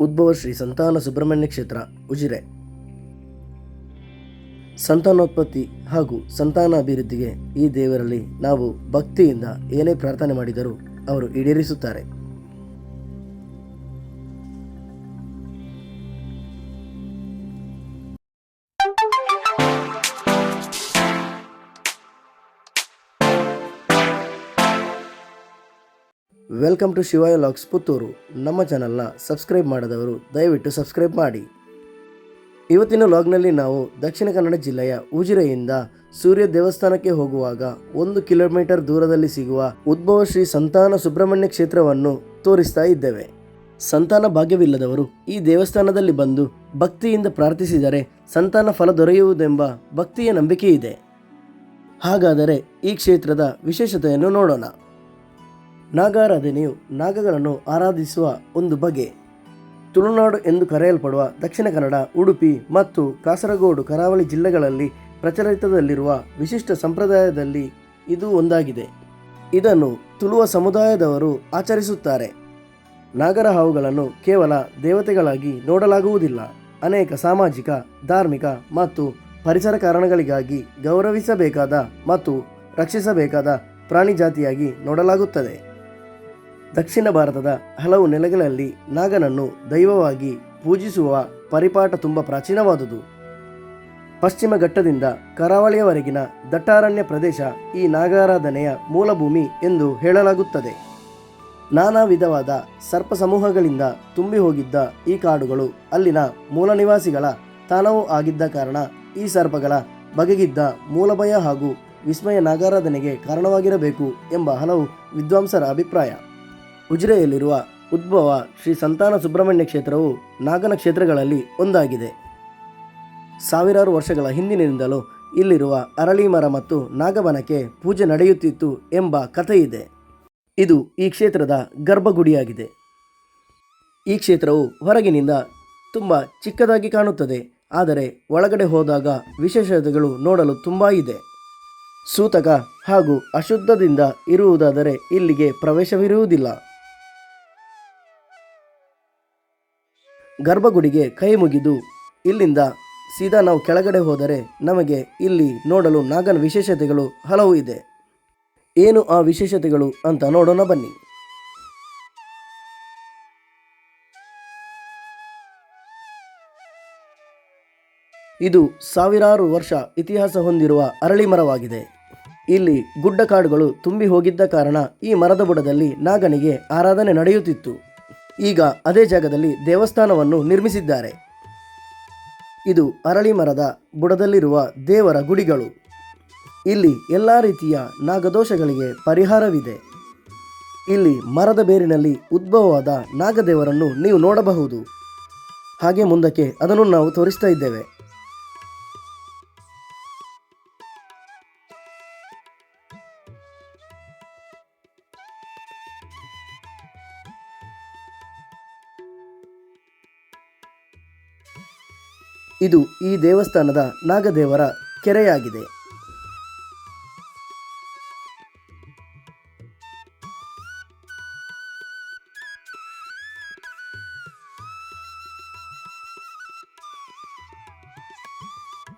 ಉದ್ಭವ ಶ್ರೀ ಸಂತಾನ ಸುಬ್ರಹ್ಮಣ್ಯ ಕ್ಷೇತ್ರ, ಉಜಿರೆ. ಸಂತಾನೋತ್ಪತ್ತಿ ಹಾಗೂ ಸಂತಾನ ಅಭಿವೃದ್ಧಿಗೆ ಈ ದೇವರಲ್ಲಿ ನಾವು ಭಕ್ತಿಯಿಂದ ಏನೇ ಪ್ರಾರ್ಥನೆ ಮಾಡಿದರೂ ಅವರು ಈಡೇರಿಸುತ್ತಾರೆ. Welcome to Shivaya locks Puttur. ನಮ್ಮ ಚಾನಲ್ನ ಸಬ್ಸ್ಕ್ರೈಬ್ ಮಾಡದವರು ದಯವಿಟ್ಟು ಸಬ್ಸ್ಕ್ರೈಬ್ ಮಾಡಿ. ಇವತ್ತಿನ ಲಾಗ್ನಲ್ಲಿ ನಾವು ದಕ್ಷಿಣ ಕನ್ನಡ ಜಿಲ್ಲೆಯ ಉಜಿರೆಯಿಂದ ಸೂರ್ಯ ದೇವಸ್ಥಾನಕ್ಕೆ ಹೋಗುವಾಗ ಒಂದು ಕಿಲೋಮೀಟರ್ ದೂರದಲ್ಲಿ ಸಿಗುವ ಉದ್ಭವ ಶ್ರೀ ಸಂತಾನ ಸುಬ್ರಹ್ಮಣ್ಯ ಕ್ಷೇತ್ರವನ್ನು ತೋರಿಸ್ತಾ ಇದ್ದೇವೆ. ಸಂತಾನ ಭಾಗ್ಯವಿಲ್ಲದವರು ಈ ದೇವಸ್ಥಾನದಲ್ಲಿ ಬಂದು ಭಕ್ತಿಯಿಂದ ಪ್ರಾರ್ಥಿಸಿದರೆ ಸಂತಾನ ಫಲ ದೊರೆಯುವುದೆಂಬ ಭಕ್ತಿಯ ನಂಬಿಕೆ ಇದೆ. ಹಾಗಾದರೆ ಈ ಕ್ಷೇತ್ರದ ವಿಶೇಷತೆಯನ್ನು ನೋಡೋಣ. ನಾಗಾರಾಧನೆಯು ನಾಗಗಳನ್ನು ಆರಾಧಿಸುವ ಒಂದು ಬಗೆ. ತುಳುನಾಡು ಎಂದು ಕರೆಯಲ್ಪಡುವ ದಕ್ಷಿಣ ಕನ್ನಡ, ಉಡುಪಿ ಮತ್ತು ಕಾಸರಗೋಡು ಕರಾವಳಿ ಜಿಲ್ಲೆಗಳಲ್ಲಿ ಪ್ರಚಲಿತದಲ್ಲಿರುವ ವಿಶಿಷ್ಟ ಸಂಪ್ರದಾಯದಲ್ಲಿ ಇದು ಒಂದಾಗಿದೆ. ಇದನ್ನು ತುಳುವ ಸಮುದಾಯದವರು ಆಚರಿಸುತ್ತಾರೆ. ನಾಗರ ಹಾವುಗಳನ್ನು ಕೇವಲ ದೇವತೆಗಳಾಗಿ ನೋಡಲಾಗುವುದಿಲ್ಲ. ಅನೇಕ ಸಾಮಾಜಿಕ, ಧಾರ್ಮಿಕ ಮತ್ತು ಪರಿಸರ ಕಾರಣಗಳಿಗಾಗಿ ಗೌರವಿಸಬೇಕಾದ ಮತ್ತು ರಕ್ಷಿಸಬೇಕಾದ ಪ್ರಾಣಿ ಜಾತಿಯಾಗಿ ನೋಡಲಾಗುತ್ತದೆ. ದಕ್ಷಿಣ ಭಾರತದ ಹಲವು ನೆಲೆಗಳಲ್ಲಿ ನಾಗನನ್ನು ದೈವವಾಗಿ ಪೂಜಿಸುವ ಪರಿಪಾಠ ತುಂಬ ಪ್ರಾಚೀನವಾದುದು. ಪಶ್ಚಿಮ ಘಟ್ಟದಿಂದ ಕರಾವಳಿಯವರೆಗಿನ ದಟ್ಟಾರಣ್ಯ ಪ್ರದೇಶ ಈ ನಾಗಾರಾಧನೆಯ ಮೂಲಭೂಮಿ ಎಂದು ಹೇಳಲಾಗುತ್ತದೆ. ನಾನಾ ವಿಧವಾದ ಸರ್ಪ ಸಮೂಹಗಳಿಂದ ತುಂಬಿ ಹೋಗಿದ್ದ ಈ ಕಾಡುಗಳು ಅಲ್ಲಿನ ಮೂಲ ನಿವಾಸಿಗಳ ತಾಣವೂ ಆಗಿದ್ದ ಕಾರಣ ಈ ಸರ್ಪಗಳ ಬಗೆಗಿದ್ದ ಮೂಲಭಯ ಹಾಗೂ ವಿಸ್ಮಯ ನಾಗಾರಾಧನೆಗೆ ಕಾರಣವಾಗಿರಬೇಕು ಎಂಬ ಹಲವು ವಿದ್ವಾಂಸರ ಅಭಿಪ್ರಾಯ. ಉಜಿರೆಯಲ್ಲಿರುವ ಉದ್ಭವ ಶ್ರೀ ಸಂತಾನ ಸುಬ್ರಹ್ಮಣ್ಯ ಕ್ಷೇತ್ರವು ನಾಗನ ಕ್ಷೇತ್ರಗಳಲ್ಲಿ ಒಂದಾಗಿದೆ. ಸಾವಿರಾರು ವರ್ಷಗಳ ಹಿಂದಿನಿಂದಲೂ ಇಲ್ಲಿರುವ ಅರಳಿ ಮರ ಮತ್ತು ನಾಗಬನಕ್ಕೆ ಪೂಜೆ ನಡೆಯುತ್ತಿತ್ತು ಎಂಬ ಕಥೆ ಇದೆ ಇದು ಈ ಕ್ಷೇತ್ರದ ಗರ್ಭಗುಡಿಯಾಗಿದೆ. ಈ ಕ್ಷೇತ್ರವು ಹೊರಗಿನಿಂದ ತುಂಬ ಚಿಕ್ಕದಾಗಿ ಕಾಣುತ್ತದೆ, ಆದರೆ ಒಳಗಡೆ ಹೋದಾಗ ವಿಶೇಷತೆಗಳು ನೋಡಲು ತುಂಬ ಇದೆ. ಸೂತಕ ಹಾಗೂ ಅಶುದ್ಧದಿಂದ ಇರುವುದಾದರೆ ಇಲ್ಲಿಗೆ ಪ್ರವೇಶವಿರುವುದಿಲ್ಲ. ಗರ್ಭಗುಡಿಗೆ ಕೈ ಮುಗಿದು ಇಲ್ಲಿಂದ ಸೀದಾ ನಾವು ಕೆಳಗಡೆ ಹೋದರೆ ನಮಗೆ ಇಲ್ಲಿ ನೋಡಲು ನಾಗನ ವಿಶೇಷತೆಗಳು ಹಲವು ಇದೆ. ಏನು ಆ ವಿಶೇಷತೆಗಳು ಅಂತ ನೋಡೋಣ ಬನ್ನಿ. ಇದು ಸಾವಿರಾರು ವರ್ಷ ಇತಿಹಾಸ ಹೊಂದಿರುವ ಅರಳಿ ಮರವಾಗಿದೆ. ಇಲ್ಲಿ ಗುಡ್ಡ ಕಾಡುಗಳು ತುಂಬಿ ಹೋಗಿದ್ದ ಕಾರಣ ಈ ಮರದ ಬುಡದಲ್ಲಿ ನಾಗನಿಗೆ ಆರಾಧನೆ ನಡೆಯುತ್ತಿತ್ತು. ಈಗ ಅದೇ ಜಾಗದಲ್ಲಿ ದೇವಸ್ಥಾನವನ್ನು ನಿರ್ಮಿಸಿದ್ದಾರೆ. ಇದು ಅರಳಿ ಮರದ ಬುಡದಲ್ಲಿರುವ ದೇವರ ಗುಡಿಗಳು. ಇಲ್ಲಿ ಎಲ್ಲ ರೀತಿಯ ನಾಗದೋಷಗಳಿಗೆ ಪರಿಹಾರವಿದೆ. ಇಲ್ಲಿ ಮರದ ಬೇರಿನಲ್ಲಿ ಉದ್ಭವವಾದ ನಾಗದೇವರನ್ನು ನೀವು ನೋಡಬಹುದು. ಹಾಗೆ ಮುಂದಕ್ಕೆ ಅದನ್ನು ನಾವು ತೋರಿಸ್ತಾ ಇದ್ದೇವೆ. ಇದು ಈ ದೇವಸ್ಥಾನದ ನಾಗದೇವರ ಕೆರೆಯಾಗಿದೆ.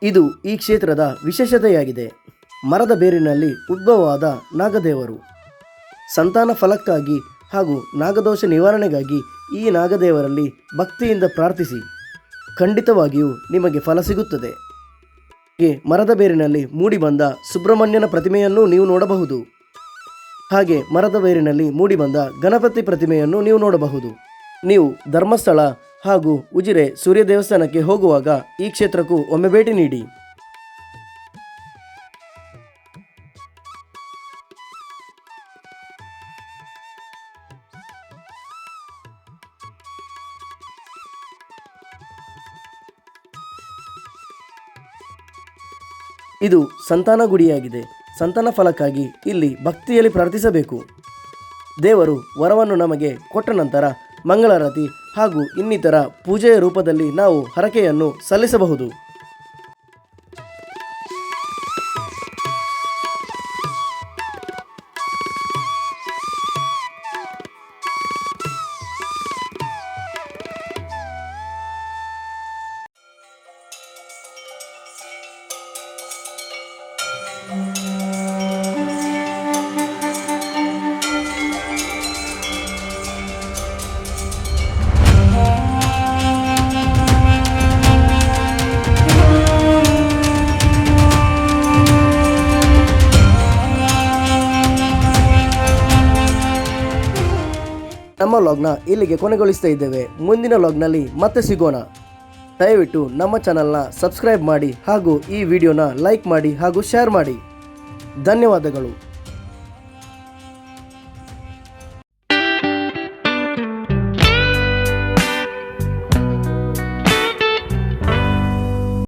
ಇದು ಈ ಕ್ಷೇತ್ರದ ವಿಶೇಷತೆಯಾಗಿದೆ. ಮರದ ಬೇರಿನಲ್ಲಿ ಉದ್ಭವವಾದ ನಾಗದೇವರು. ಸಂತಾನ ಫಲಕ್ಕಾಗಿ ಹಾಗೂ ನಾಗದೋಷ ನಿವಾರಣೆಗಾಗಿ ಈ ನಾಗದೇವರಲ್ಲಿ ಭಕ್ತಿಯಿಂದ ಪ್ರಾರ್ಥಿಸಿ. ಖಂಡಿತವಾಗಿಯೂ ನಿಮಗೆ ಫಲ ಸಿಗುತ್ತದೆ. ಮರದ ಬೇರಿನಲ್ಲಿ ಮೂಡಿಬಂದ ಸುಬ್ರಹ್ಮಣ್ಯನ ಪ್ರತಿಮೆಯನ್ನು ನೀವು ನೋಡಬಹುದು. ಹಾಗೆ ಮರದ ಬೇರಿನಲ್ಲಿ ಮೂಡಿಬಂದ ಗಣಪತಿ ಪ್ರತಿಮೆಯನ್ನು ನೀವು ನೋಡಬಹುದು. ನೀವು ಧರ್ಮಸ್ಥಳ ಹಾಗೂ ಉಜಿರೆ ಸೂರ್ಯ ದೇವಸ್ಥಾನಕ್ಕೆ ಹೋಗುವಾಗ ಈ ಕ್ಷೇತ್ರಕ್ಕೂ ಒಮ್ಮೆ ಭೇಟಿ ನೀಡಿ. ಇದು ಸಂತಾನ ಗುಡಿಯಾಗಿದೆ. ಸಂತಾನ ಫಲಕ್ಕಾಗಿ ಇಲ್ಲಿ ಭಕ್ತಿಯಲ್ಲಿ ಪ್ರಾರ್ಥಿಸಬೇಕು. ದೇವರು ವರವನ್ನು ನಮಗೆ ಕೊಟ್ಟ ನಂತರ ಮಂಗಳಾರತಿ ಹಾಗೂ ಇನ್ನಿತರ ಪೂಜೆಯ ರೂಪದಲ್ಲಿ ನಾವು ಹರಕೆಯನ್ನು ಸಲ್ಲಿಸಬಹುದು. ನಮ್ಮ ಲಾಗ್ನ ಇಲ್ಲಿಗೆ ಕೊನೆಗೊಳಿಸ್ತಾ ಇದ್ದೇವೆ. ಮುಂದಿನ ಲಾಗ್ನಲ್ಲಿ ಮತ್ತೆ ಸಿಗೋಣ. ದಯವಿಟ್ಟು ನಮ್ಮ ಚಾನಲ್ನ ಸಬ್ಸ್ಕ್ರೈಬ್ ಮಾಡಿ ಹಾಗೂ ಈ ವಿಡಿಯೋನ ಲೈಕ್ ಮಾಡಿ ಹಾಗೂ ಶೇರ್ ಮಾಡಿ. ಧನ್ಯವಾದಗಳು.